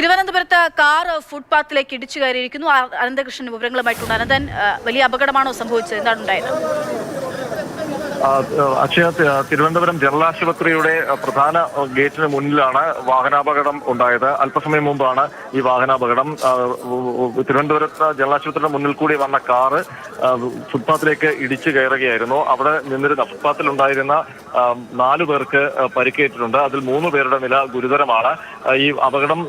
തിരുവനന്തപുരത്ത് കാർ ഫുട്പാത്തിലേക്ക് ഇടിച്ചു കയറിയിരിക്കുന്നു. അനന്തകൃഷ്ണൻ വിവരങ്ങളുമായിട്ടുണ്ട്. അനന്തൻ വലിയ അപകടമാണോ സംഭവിച്ചത്? എന്താണ് ഉണ്ടായത്? അക്ഷയ തിരുവനന്തപുരം ജനറൽ ആശുപത്രിയുടെ പ്രധാന ഗേറ്റിന് മുന്നിലാണ് വാഹനാപകടം ഉണ്ടായത്. അല്പസമയം മുമ്പാണ് ഈ വാഹനാപകടം തിരുവനന്തപുരത്ത് ജനറൽ ആശുപത്രിയുടെ മുന്നിൽ കൂടി വന്ന കാറ് ഫുട്പാത്തിലേക്ക് ഇടിച്ചു കയറുകയായിരുന്നു. അവിടെ നിന്നിരുന്ന ആ, നാലു പേർക്ക് പരിക്കേറ്റിട്ടുണ്ട്. അതിൽ മൂന്ന് പേരുടെ നില ഗുരുതരമാണ്. ഈ അപകടം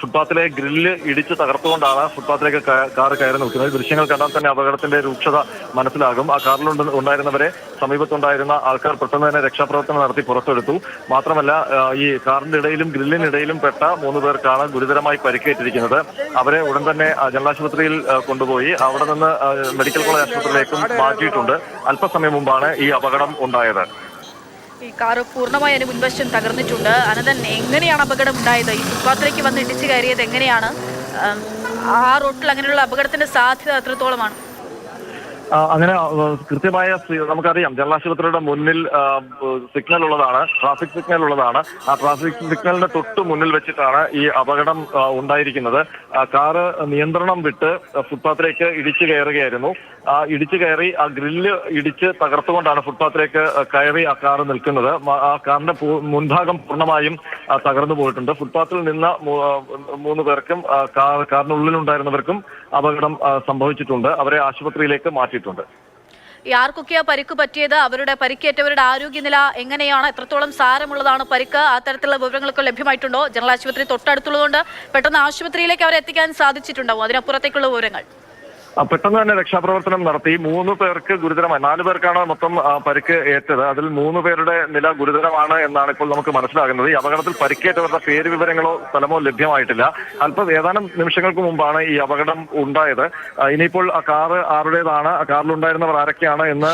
ഫുട്പാത്തിലെ ഗ്രില്ല് ഇടിച്ച് തകർത്തുകൊണ്ടാണ് ഫുട്പാത്തിലേക്ക് കാറ് കയറി നിൽക്കുന്നത്. ദൃശ്യങ്ങൾ കണ്ടാൽ തന്നെ അപകടത്തിന്റെ രൂക്ഷത മനസ്സിലാകും. ആ കാറിലുണ്ട് ഉണ്ടായിരുന്നവരെ സമീപത്തുണ്ടായിരുന്ന ആൾക്കാർ പെട്ടെന്ന് തന്നെ രക്ഷാപ്രവർത്തനം നടത്തി പുറത്തെടുത്തു. മാത്രമല്ല ഈ കാറിന്റെ ഇടയിലും ഗ്രില്ലിനിടയിലും പെട്ട മൂന്ന് പേർക്കാണ് ഗുരുതരമായി പരിക്കേറ്റിരിക്കുന്നത്. അവരെ ഉടൻ തന്നെ ആശുപത്രിയിൽ കൊണ്ടുപോയി. അവിടെ നിന്ന് മെഡിക്കൽ കോളേജ് ആശുപത്രിയിലേക്കും മാറ്റിയിട്ടുണ്ട്. അല്പസമയം മുമ്പാണ് ഈ അപകടം ഉണ്ടായത്. ഈ കാർ പൂർണമായി അതിന് മുൻവശം തകർന്നിട്ടുണ്ട്. അനന്തൻ എങ്ങനെയാണ് അപകടം ഉണ്ടായത്? ഈ ഫുട്പാത്തിലേക്ക് വന്ന് ഇടിച്ചു കയറിയത് എങ്ങനെയാണ്? ആ റോട്ടിൽ അങ്ങനെയുള്ള അപകടത്തിന്റെ സാധ്യത എത്രത്തോളമാണ്? അങ്ങനെ കൃത്യമായ നമുക്കറിയാം ജനറൽ ആശുപത്രിയുടെ മുന്നിൽ സിഗ്നൽ ഉള്ളതാണ് ട്രാഫിക് സിഗ്നൽ ഉള്ളതാണ്. ആ ട്രാഫിക് സിഗ്നലിന്റെ തൊട്ട് മുന്നിൽ വെച്ചിട്ടാണ് ഈ അപകടം ഉണ്ടായിരിക്കുന്നത്. കാറ് നിയന്ത്രണം വിട്ട് ഫുട്പാത്തിലേക്ക് ഇടിച്ചു കയറുകയായിരുന്നു. ആ ഇടിച്ചു കയറി ആ ഗ്രില്ല് ഇടിച്ച് തകർത്തുകൊണ്ടാണ് ഫുട്പാത്തിലേക്ക് കയറി ആ കാറ് നിൽക്കുന്നത്. ആ കാറിന്റെ മുൻഭാഗം പൂർണമായും തകർന്നു പോയിട്ടുണ്ട്. ഫുട്പാത്തിൽ നിന്ന മൂന്ന് പേർക്കും കാർ കാറിനുള്ളിലുണ്ടായിരുന്നവർക്കും അപകടം സംഭവിച്ചിട്ടുണ്ട്. അവരെ ആശുപത്രിയിലേക്ക് മാറ്റിയിട്ടുണ്ട് ഈ ആർക്കൊക്കെയാ പരിക്ക് പറ്റിയത്? അവരുടെ പരിക്കേറ്റവരുടെ ആരോഗ്യനില എങ്ങനെയാണ്? എത്രത്തോളം സാരമുള്ളതാണ് പരിക്ക്? ആ തരത്തിലുള്ള വിവരങ്ങളൊക്കെ ലഭ്യമായിട്ടുണ്ടോ? ജനറൽ ആശുപത്രി തൊട്ടടുത്തുള്ളതുകൊണ്ട് പെട്ടെന്ന് ആശുപത്രിയിലേക്ക് അവരെ എത്തിക്കാൻ സാധിച്ചിട്ടുണ്ടാവും. അതിനപ്പുറത്തേക്കുള്ള വിവരങ്ങൾ. പെട്ടെന്ന് തന്നെ രക്ഷാപ്രവർത്തനം നടത്തി. മൂന്ന് പേർക്ക് ഗുരുതരമായി നാല് പേർക്കാണ് മൊത്തം പരിക്ക് ഏറ്റത്. അതിൽ മൂന്ന് പേരുടെ നില ഗുരുതരമാണ് എന്നാണ് ഇപ്പോൾ നമുക്ക് മനസ്സിലാകുന്നത്. ഈ അപകടത്തിൽ പരിക്കേറ്റവരുടെ പേര് വിവരങ്ങളോ സ്ഥലമോ ലഭ്യമായിട്ടില്ല. അല്പം ഏതാനും നിമിഷങ്ങൾക്ക് മുമ്പാണ് ഈ അപകടം ഉണ്ടായത്. ഇനിയിപ്പോൾ ആ കാറ് ആരുടേതാണ്? ആ കാറിലുണ്ടായിരുന്നവർ ആരൊക്കെയാണ് എന്ന്.